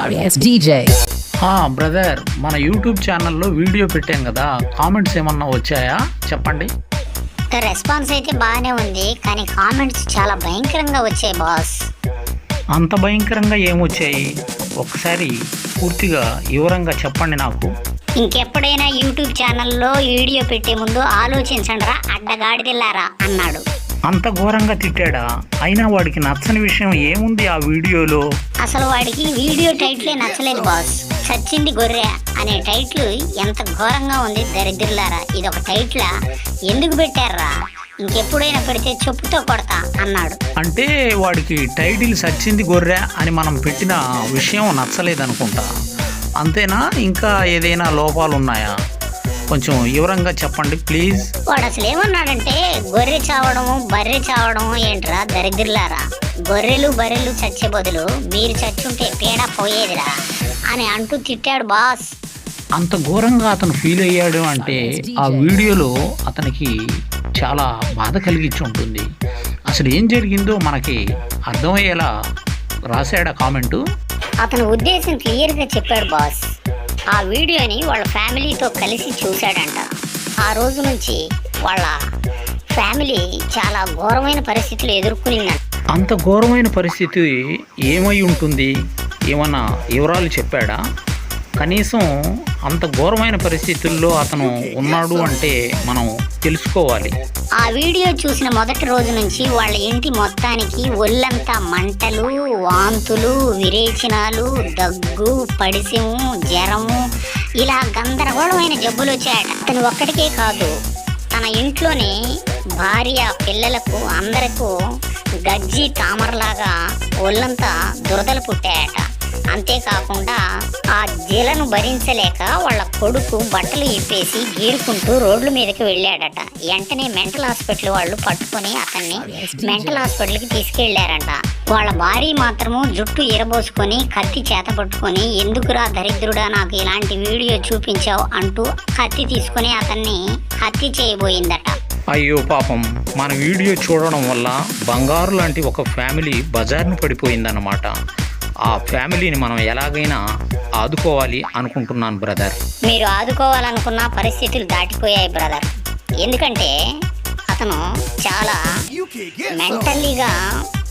DJ. Brother మన YouTube ఛానల్లో video పెట్టాం కదా కామెంట్స్ ఏమన్నా వచ్చాయా? చెప్పండి. రెస్పాన్స్ అయితే బాగానే ఉంది కానీ కామెంట్స్ చాలా భయంకరంగా వచ్చాయి బాస్ అంత భయంకరంగా ఏమొచ్చాయి ఒకసారి పూర్తిగా వివరంగా చెప్పండి నాకు. ఇంకెప్పుడైనా యూట్యూబ్ ఛానల్లో వీడియో పెట్టే ముందు ఆలోచించండి రా అడ్డగాడిదిల్లారా అన్నాడు. అంత ఘోరంగా తిట్టాడా? అయినా వాడికి నచ్చని విషయం ఏముంది ఆ వీడియోలో? అసలు వాడికి వీడియో టైటిలే నచ్చలేదు బాస్. చచ్చింది గొర్రె అనే టైటిల్ ఎంత ఘోరంగా ఉంది దరిద్రులారా. ఇది ఒక టైటిలా? ఎందుకు పెట్టారా? ఇంకెప్పుడైనా పెడితే చెప్పుతో కొడతా అన్నాడు. అంటే వాడికి టైటిల్ సచ్చింది గొర్రె అని మనం పెట్టిన విషయం నచ్చలేదనుకుంటా. అంతేనా? ఇంకా ఏదైనా లోపాలు ఉన్నాయా కొంచెం వివరంగా చెప్పండి ప్లీజ్ వాడు అసలు ఏమన్నాడంటే గొర్రె చావడము బర్రె చావడము ఏంట్రా దరిద్రులారా? గొర్రెలు బర్రెలు చచ్చే బదులు మీరు చచ్చుంటే పీడ పోయేదిరా అని అంటూ తిట్టాడు బాస్. అంత ఘోరంగా అతను ఫీల్ అయ్యాడు అంటే ఆ వీడియోలో అతనికి చాలా బాధ కలిగించి ఉంటుంది. అసలు ఏం జరిగిందో మనకి అర్థమయ్యేలా రాశాడా కామెంటు. అతని ఉద్దేశం క్లియర్గా చెప్పాడు బాస్. ఆ వీడియోని వాళ్ళ ఫ్యామిలీతో కలిసి చూశాడంట. ఆ రోజు నుంచి వాళ్ళ ఫ్యామిలీ చాలా ఘోరమైన పరిస్థితులు ఎదుర్కొనిందంట. అంత ఘోరమైన పరిస్థితి ఏమై ఉంటుంది? ఏమన్నా వివరాలు చెప్పాడా? కనీసం అంత ఘోరమైన పరిస్థితుల్లో అతను ఉన్నాడు అంటే మనం తెలుసుకోవాలి. ఆ వీడియో చూసిన మొదటి రోజు నుంచి వాళ్ళ ఇంటి మొత్తానికి ఒళ్ళంతా మంటలు వాంతులు విరేచనాలు దగ్గు పడిసెము జ్వరము ఇలా గందరగోళమైన జబ్బులు వచ్చాయట. అతను ఒక్కడికే కాదు తన ఇంట్లోని భార్య పిల్లలకు అందరకు గజ్జి తామరలాగా ఒళ్ళంతా దురదలు పుట్టాయట. అంతేకాకుండా ఆ జీలను భరించలేక వాళ్ళ కొడుకు బట్టలు ఇప్పేసి గీరుకుంటూ రోడ్ల మీదకి వెళ్ళాడట. వెంటనే మెంటల్ హాస్పిటల్ వాళ్ళు పట్టుకొని అతన్ని మెంటల్ హాస్పిటల్కి తీసుకెళ్ళారంట. వాళ్ళ భార్య మాత్రము జుట్టు ఇరబోసుకొని కత్తి చేత పట్టుకొని ఎందుకురా దరిద్రుడా నాకు ఇలాంటి వీడియో చూపించావు అంటూ కత్తి తీసుకొని అతన్ని హత్య చేయబోయిందట. అయ్యో పాపం. మన వీడియో చూడడం వల్ల బంగారు లాంటి ఒక ఫ్యామిలీ బజార్ను పడిపోయిందన్నమాట. ఆ ఫ్యామిలీని మనం ఎలాగైనా ఆదుకోవాలి అనుకుంటున్నాను బ్రదర్. మీరు ఆదుకోవాలనుకున్న పరిస్థితులు దాటిపోయాయి బ్రదర్. ఎందుకంటే అతను చాలా మెంటల్లీగా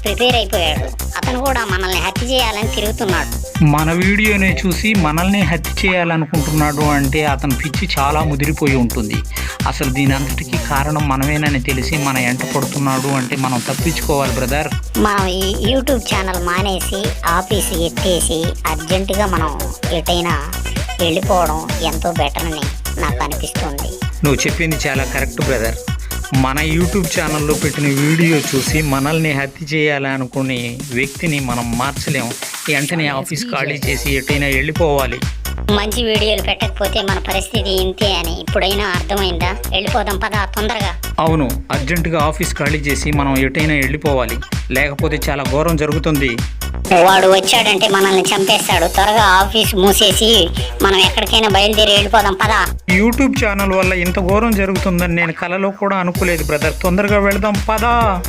ప్రిపేర్ అయిపోయాడు అతను కూడా మనల్ని హత్య చేయాలని తిరుగుతున్నాడు. మన వీడియోని చూసి మనల్ని హత్య చేయాలనుకుంటున్నాడు అంటే అతని పిచ్చి చాలా ముదిరిపోయి ఉంటుంది. అసలు దీని అంతటికీ కారణం మనమేనని తెలిసి మన ఎంట పడుతున్నాడు అంటే మనం తప్పించుకోవాలి బ్రదర్. మనం ఈ యూట్యూబ్ ఛానల్ మానేసి ఆఫీస్ ఎత్తేసి అర్జెంటుగా మనం ఎటైనా వెళ్ళిపోవడం ఎంతో బెటర్ అని నాకు అనిపిస్తుంది. నువ్వు చెప్పింది చాలా కరెక్ట్ బ్రదర్. మన యూట్యూబ్ ఛానల్లో పెట్టిన వీడియో చూసి మనల్ని హత్య చేయాలనుకునే వ్యక్తిని మనం మార్చలేం. వెంటనే ఆఫీస్ ఖాళీ చేసి ఎటైనా వెళ్ళిపోవాలి. మంచి వీడియోలు పెట్టకపోతే మన పరిస్థితి ఇంతే అని. ఇప్పుడైనా అర్థమైందా? వెళ్ళిపోదాం పదా తొందరగా. అవును అర్జెంటుగా ఆఫీస్ ఖాళీ చేసి మనం ఎటైనా వెళ్ళిపోవాలి. లేకపోతే చాలా ఘోరం జరుగుతుంది. వాడు వచ్చాడంటే మనల్ని చంపేస్తాడు. త్వరగా ఆఫీస్ మూసేసి మనం ఎక్కడికైనా బయలుదేరి వెళ్ళిపోదాం పదా. యూట్యూబ్ ఛానల్ వల్ల ఇంత ఘోరం జరుగుతుందని నేను కలలో కూడా అనుకోలేదు బ్రదర్. తొందరగా వెళదాం పదా.